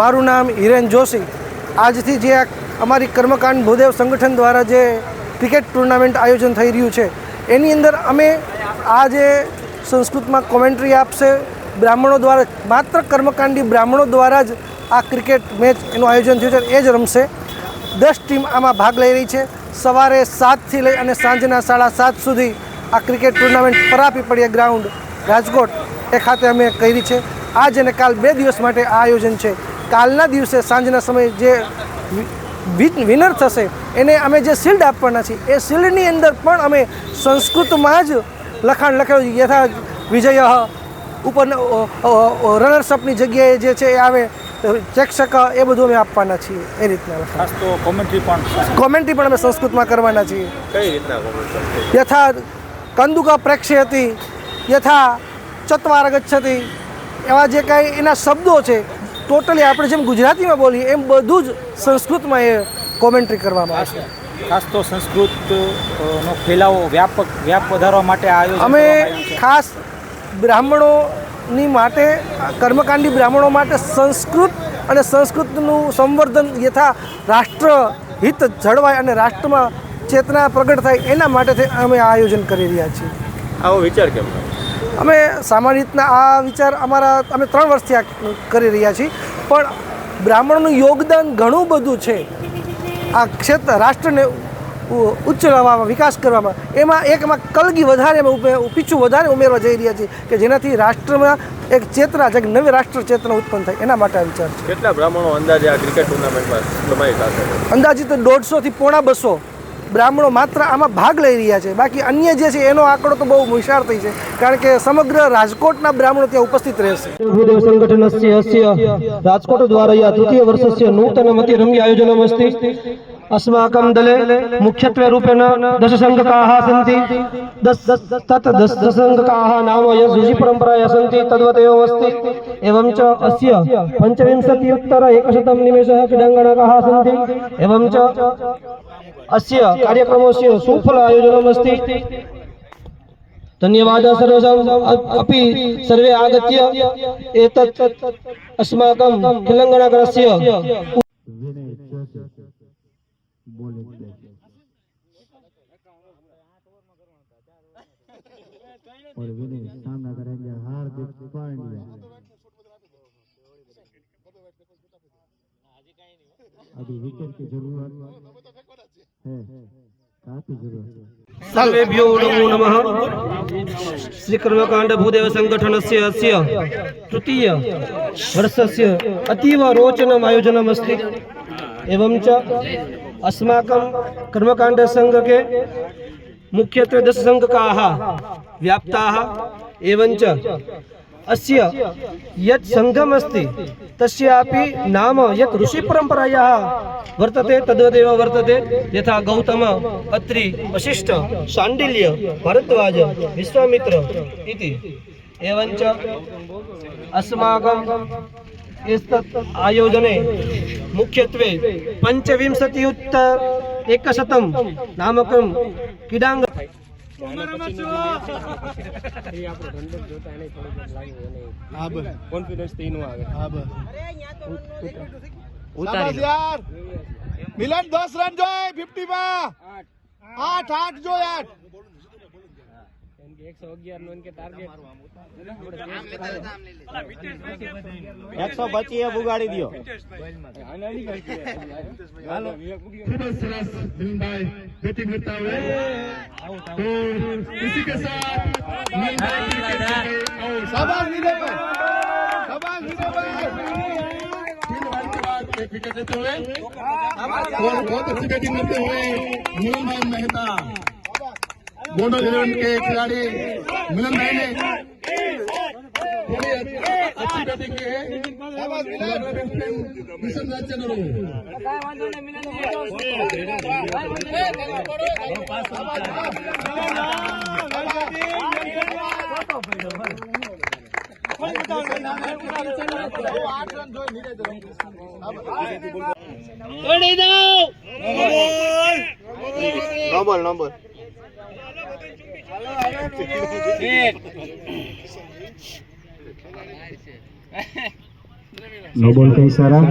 મારું નામ હિરેન જોશી. આજથી જે અમારી કર્મકાંડ ભૂદેવ સંગઠન દ્વારા જે ક્રિકેટ ટુર્નામેન્ટ આયોજન થઈ રહ્યું છે, એની અંદર અમે આ જે સંસ્કૃતમાં કોમેન્ટ્રી આપશે, બ્રાહ્મણો દ્વારા માત્ર કર્મકાંડી બ્રાહ્મણો દ્વારા જ આ ક્રિકેટ મેચ એનું આયોજન થયું છે એ જ રમશે. દસ ટીમ આમાં ભાગ લઈ રહી છે. સવારે સાતથી લઈ અને સાંજના સાડા સાત સુધી આ ક્રિકેટ ટુર્નામેન્ટ પરાપી પડીએ ગ્રાઉન્ડ. રાજકોટ એ ખાતે અમે કરી છે. આજ અને કાલ બે દિવસ માટે આ આયોજન છે. કાલના દિવસે સાંજના સમયે જે વિનર થશે એને અમે જે શિલ્ડ આપવાના છીએ એ શિલ્ડની અંદર પણ અમે સંસ્કૃતમાં જ લખાણ લખાયું યથા વિજય ઉપર રનર્સઅપની જગ્યાએ જે છે એ આવે પ્રેક્ષક એ બધું અમે આપવાના છીએ એ રીતના ખાસ તો કોમેન્ટ્રી પણ કોમેન્ટ્રી પણ અમે સંસ્કૃતમાં કરવાના છીએ. કઈ રીતના કોમેન્ટ યથા કંદુક પ્રેક્ષ્યતિ યથા ચત્વાર ગચ્છતી એવા જે કાંઈ એના શબ્દો છે ટોટલી આપણે જેમ ગુજરાતીમાં બોલીએ એમ બધું જ સંસ્કૃતમાં એ કોમેન્ટ્રી કરવામાં આવશે ખાસ તો સંસ્કૃત નો ફેલાવો વ્યાપક વ્યાપ વધારવા માટે આયોજન અમે છે. ખાસ બ્રાહ્મણોની માટે કર્મકાંડી બ્રાહ્મણો માટે સંસ્કૃત અને સંસ્કૃતનું સંવર્ધન યથા રાષ્ટ્ર હિત જળવાય અને રાષ્ટ્રમાં ચેતના પ્રગટ થાય એના માટે અમે આ આયોજન કરી રહ્યા છીએ આવો વિચાર કેમ થયો? અમે સામાન્ય રીતના આ વિચાર અમારા અમે ત્રણ વર્ષથી આ કરી રહ્યા છીએ. પણ બ્રાહ્મણનું યોગદાન ઘણું બધું છે. આ ક્ષેત્ર રાષ્ટ્રને ઉચ્ચ લાવવામાં વિકાસ કરવામાં એમાં એક એમાં કલગી વધારે અમે પીછું વધારે ઉમેરવા જઈ રહ્યા છીએ કે જેનાથી રાષ્ટ્રમાં એક ચેતના છે નવી રાષ્ટ્ર ચેતના ઉત્પન્ન થાય એના માટે આ વિચાર છે. કેટલા બ્રાહ્મણો અંદાજે આ ક્રિકેટ ટુર્નામેન્ટમાં અંદાજિત દોઢસોથી પોણા બસો બ્રાહ્મણો માત્ર આમાં ભાગ લઈ રહ્યા છે બાકી અન્ય જે છે એનો આંકડો તો બહુ વિશાળ થઈ છે કારણ કે સમગ્ર રાજકોટના બ્રાહ્મણો ત્યાં ઉપસ્થિત રહેશે भूदेव सङ्घटनस्य अस्य राजकोटद्वारया तृतीयवर्षस्य नूतनमति रम्य आयोजनमस्ति अस्माकं दले मुख्यत्वे रूपेण दशसङ्घकाः सन्ति दश तत् दश दशसङ्घकाः नाम यत् ऋषिपरम्पराया सन्ति तद्वत् एवमस्ति एवं च अस्य पञ्चविंशत्युत्तर एकशतं निमेषः क्रीडाङ्गणकाः सन्ति एवं च अस्य कार्यक्रमस्य सुफल आयोजनमस्ति। धन्यवादः सर्वेषाम् अपि सर्वे आगत्य एतत् अस्माकं तेलङ्गानाकरस्य और विनय सामना करेंगे हार्दिक पांड्या अभी विकेट की ज़रूरत। સર્વેભ્યો નમો નમઃ શ્રી કર્મકાંડ ભૂદેવ સંગઠનસ્ય અસ્ય તૃતીય વર્ષસ્ય અતીવ રોચનમ આયોજનમ અસ્તિ એવં ચ અસ્માકં કર્મકાંડ સંઘ કે મુખ્યત્વે દસ સંઘકાહ વ્યાપ્તાહ એવં ચ અસ્ય યત સંઘમ અસ્તિ તસ્યાપી નામ યત ઋષિ પરંપરાયા વર્તતે તદ્વદેવ વર્તતે યથા ગૌતમ અત્રિ વશિષ્ઠ શાંડિલ્ય ભરદ્વાજ વિશ્વામિત્ર ઇતિ એવંચ અસ્માકમ એસ્તત આયોજને મુખ્યત્વે પંચવિંશતિ ઉત્તર એકશતમ નામકમ ક્રીડાંગ કોન્ફિડન્સથી નું આવે. હા બસ. યાર. મિલન દસ રન જોઈએ ફિફ્ટી માં આઠ આઠ જોઈએ આઠ. એક સો અગિયાર નો ટાર્ગેટ એકસો પચીસ એ બુગાડી દો સરસ ભીમભાઈ બેટિંગ કરતા हुए बहुत अच्छी बैटिंग करते हुए मोहन मेहता दोनों इलेवन के खिलाड़ी मिलन भाई ने थोड़ी अच्छी बैटिंग की है mission Raj Chandra noble noble નો બોલ કઈ સારા.